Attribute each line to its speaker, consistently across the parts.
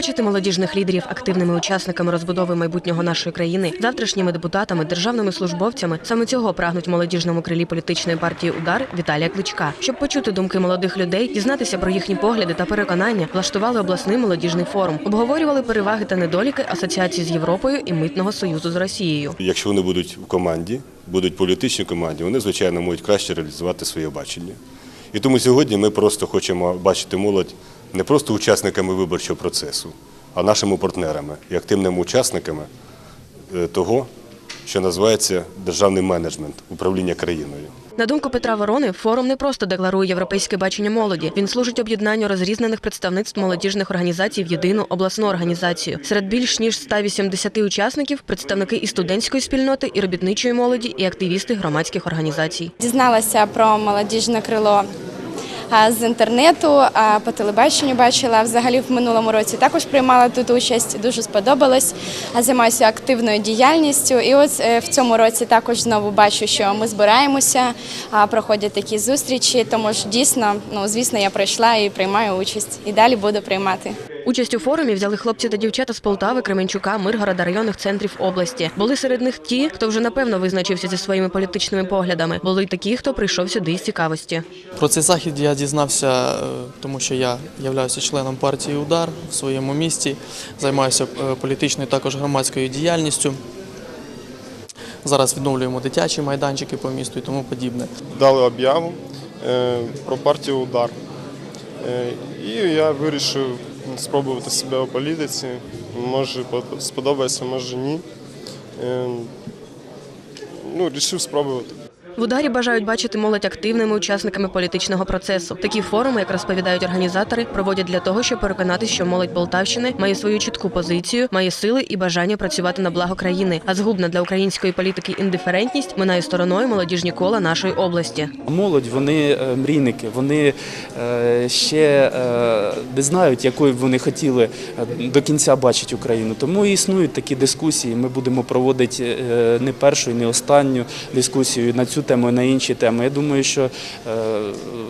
Speaker 1: Побачити молодіжних лідерів активними учасниками розбудови майбутнього нашої країни, завтрашніми депутатами, державними службовцями. Саме цього прагнуть молодіжному крилі політичної партії Удар Віталія Кличка. Щоб почути думки молодих людей, дізнатися про їхні погляди та переконання, влаштували обласний молодіжний форум, обговорювали переваги та недоліки асоціації з Європою і митного союзу з Росією.
Speaker 2: Якщо вони будуть в команді, будуть в політичній команді, вони, звичайно, можуть краще реалізувати своє бачення. І тому сьогодні ми просто хочемо бачити молодь не просто учасниками виборчого процесу, а нашими партнерами і активними учасниками е, того, що називається державний менеджмент управління країною.
Speaker 1: На думку Петра Ворони, форум не просто декларує європейське бачення молоді. Він служить об'єднанню розрізнених представництв молодіжних організацій в єдину обласну організацію. Серед більш ніж 180 учасників представники і студентської спільноти, і робітничої молоді, і активісти громадських організацій.
Speaker 3: Дізналася про молодіжне крило з інтернету, по телебаченню бачила. Взагалі в минулому році також приймала тут участь. Дуже сподобалось. Займаюся активною діяльністю. І ось е, в цьому році також знову бачу, що ми збираємося, проходять такі зустрічі. Тому ж дійсно, ну звісно, я прийшла і приймаю участь. І далі буду приймати.
Speaker 1: Участь у форумі взяли хлопці та дівчата з Полтави, Кременчука, Миргорода, районних центрів області. Були серед них ті, хто вже напевно визначився зі своїми політичними поглядами. Були й такі, хто прийшов сюди із цікавості.
Speaker 4: Про цей захід я дізнався, е, тому що я являюся членом партії Удар в своєму місті, займаюся е, політичною також громадською діяльністю. Зараз відновлюємо дитячі майданчики по місту і тому подібне.
Speaker 5: дали об'яву е, про партію Удар. І я вирішив спробувати себе у політиці. Може по- сподобається, може ні. Е, Ну, Рішив спробувати.
Speaker 1: В ударі бажають бачити молодь активними учасниками політичного процесу. Такі форуми, як розповідають організатори, проводять для того, щоб переконатись, що молодь Полтавщини має свою чітку позицію, має сили і бажання працювати на благо країни. А згубна для української політики індиферентність минає стороною молодіжні кола нашої області.
Speaker 6: Молодь, вони е, мрійники, вони е, ще е, не знають, якою вони хотіли до кінця бачити Україну. Тому існують такі дискусії. Ми будемо проводити не першу і не останню дискусію на цю тему, і на інші теми. Я думаю, що е,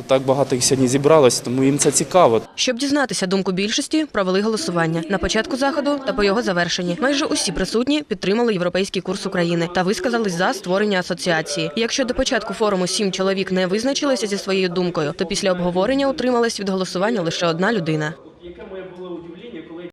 Speaker 6: так багато їх сьогодні зібралось, тому їм це цікаво.
Speaker 1: Щоб дізнатися думку більшості, провели голосування на початку заходу та по його завершенні. Майже усі присутні підтримали європейський курс України та висказались за створення асоціації. Якщо до початку форуму сім чоловік не визначилися зі своєю думкою, то після обговорення утрималась від голосування лише одна людина.